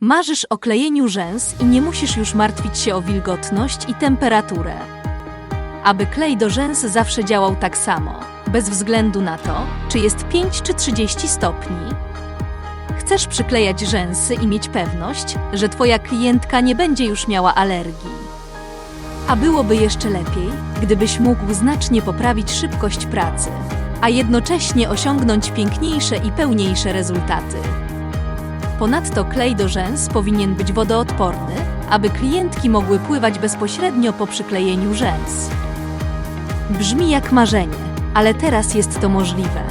Marzysz o klejeniu rzęs i nie musisz już martwić się o wilgotność i temperaturę. Aby klej do rzęs zawsze działał tak samo, bez względu na to, czy jest 5 czy 30 stopni. Chcesz przyklejać rzęsy i mieć pewność, że Twoja klientka nie będzie już miała alergii. A byłoby jeszcze lepiej, gdybyś mógł znacznie poprawić szybkość pracy, a jednocześnie osiągnąć piękniejsze i pełniejsze rezultaty. Ponadto klej do rzęs powinien być wodoodporny, aby klientki mogły pływać bezpośrednio po przyklejeniu rzęs. Brzmi jak marzenie, ale teraz jest to możliwe.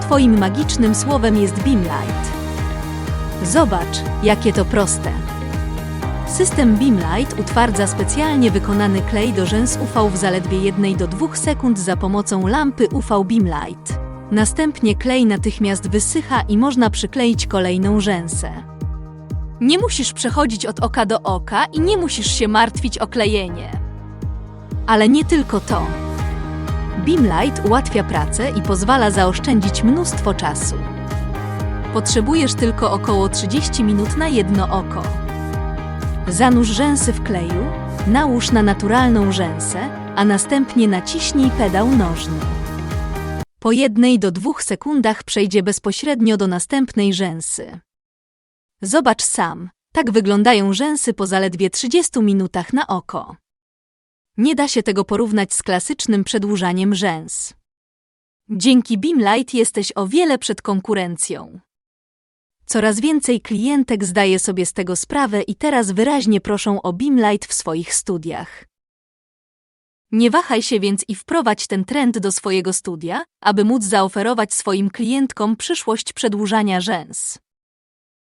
Twoim magicznym słowem jest Beamlight. Zobacz, jakie to proste. System Beamlight utwardza specjalnie wykonany klej do rzęs UV w zaledwie 1 do 2 sekund za pomocą lampy UV Beamlight. Następnie klej natychmiast wysycha i można przykleić kolejną rzęsę. Nie musisz przechodzić od oka do oka i nie musisz się martwić o klejenie. Ale nie tylko to. Beamlight ułatwia pracę i pozwala zaoszczędzić mnóstwo czasu. Potrzebujesz tylko około 30 minut na jedno oko. Zanurz rzęsy w kleju, nałóż na naturalną rzęsę, a następnie naciśnij pedał nożny. Po jednej do dwóch sekundach przejdzie bezpośrednio do następnej rzęsy. Zobacz sam, tak wyglądają rzęsy po zaledwie 30 minutach na oko. Nie da się tego porównać z klasycznym przedłużaniem rzęs. Dzięki Beamlight jesteś o wiele przed konkurencją. Coraz więcej klientek zdaje sobie z tego sprawę i teraz wyraźnie proszą o Beamlight w swoich studiach. Nie wahaj się więc i wprowadź ten trend do swojego studia, aby móc zaoferować swoim klientkom przyszłość przedłużania rzęs.